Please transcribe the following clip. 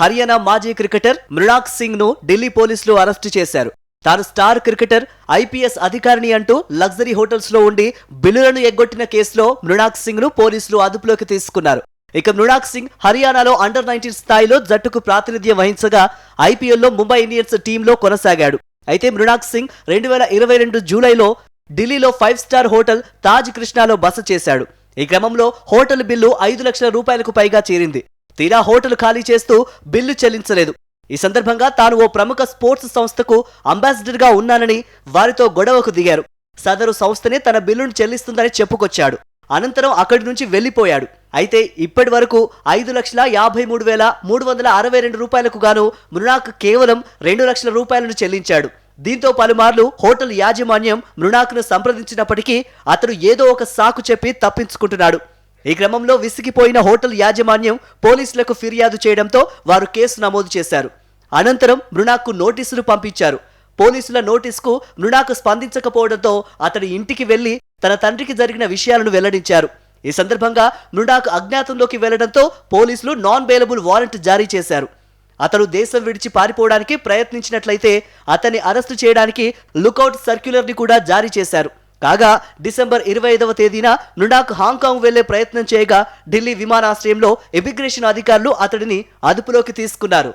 హర్యానా మాజీ క్రికెటర్ మృణాక్ సింగ్ను ఢిల్లీ పోలీసులు అరెస్టు చేశారు. తాను స్టార్ క్రికెటర్ ఐపీఎస్ అధికారిని అంటూ లగ్జరీ హోటల్స్లో ఉండి బిల్లులను ఎగ్గొట్టిన కేసులో మృణాక్ సింగ్ను పోలీసులు అదుపులోకి తీసుకున్నారు. ఇక మృణాక్ సింగ్ హర్యానాలో అండర్ నైన్టీన్ స్థాయిలో జట్టుకు ప్రాతినిధ్యం వహించగా ఐపీఎల్లో ముంబై ఇండియన్స్ టీంలో కొనసాగాడు. అయితే మృణాక్ సింగ్ రెండు వేల ఇరవై రెండు జూలైలో ఢిల్లీలో ఫైవ్ స్టార్ హోటల్ తాజ్ కృష్ణాలో బస చేశాడు. ఈ క్రమంలో హోటల్ బిల్లు ఐదు లక్షల రూపాయలకు పైగా చేరింది. తీరా హోటల్ ఖాళీ చేస్తూ బిల్లు చెల్లించలేదు. ఈ సందర్భంగా తాను ఓ ప్రముఖ స్పోర్ట్స్ సంస్థకు అంబాసిడర్గా ఉన్నానని వారితో గొడవకు దిగారు. సదరు సంస్థనే తన బిల్లును చెల్లిస్తుందని చెప్పుకొచ్చాడు. అనంతరం అక్కడి నుంచి వెళ్ళిపోయాడు అయితే ఇప్పటి వరకు ఐదు లక్షల యాభై మూడు వేల మూడు వందల అరవై రెండు రూపాయలకు గాను మృణాక్ కేవలం రెండు లక్షల రూపాయలను చెల్లించాడు. దీంతో పలుమార్లు హోటల్ యాజమాన్యం మృణాక్ను సంప్రదించినప్పటికీ అతడు ఏదో ఒక సాకు చెప్పి తప్పించుకుంటున్నాడు. ఈ క్రమంలో విసిగిపోయిన హోటల్ యాజమాన్యం పోలీసులకు ఫిర్యాదు చేయడంతో వారు కేసు నమోదు చేశారు. అనంతరం మృణాక్కు నోటీసులు పంపించారు. పోలీసుల నోటీసుకు మృణాకు స్పందించకపోవడంతో అతడి ఇంటికి వెళ్ళి తన తండ్రికి జరిగిన విషయాలను వెల్లడించారు. ఈ సందర్భంగా మృణాక్ అజ్ఞాతంలోకి వెళ్ళడంతో పోలీసులు నాన్ బెయిలబుల్ వారెంట్ జారీ చేశారు. అతను దేశం విడిచి పారిపోవడానికి ప్రయత్నించినట్లయితే అతన్ని అరెస్టు చేయడానికి లుకౌట్ సర్క్యులర్ని కూడా జారీ చేశారు. కాగా డిసెంబర్ ఇరవై ఐదవ తేదీన నుడాక్ హాంకాంగ్ వెళ్ళే ప్రయత్నం చేయగా ఢిల్లీ విమానాశ్రయంలో ఇమిగ్రేషన్ అధికారులు అతడిని అదుపులోకి తీసుకున్నారు.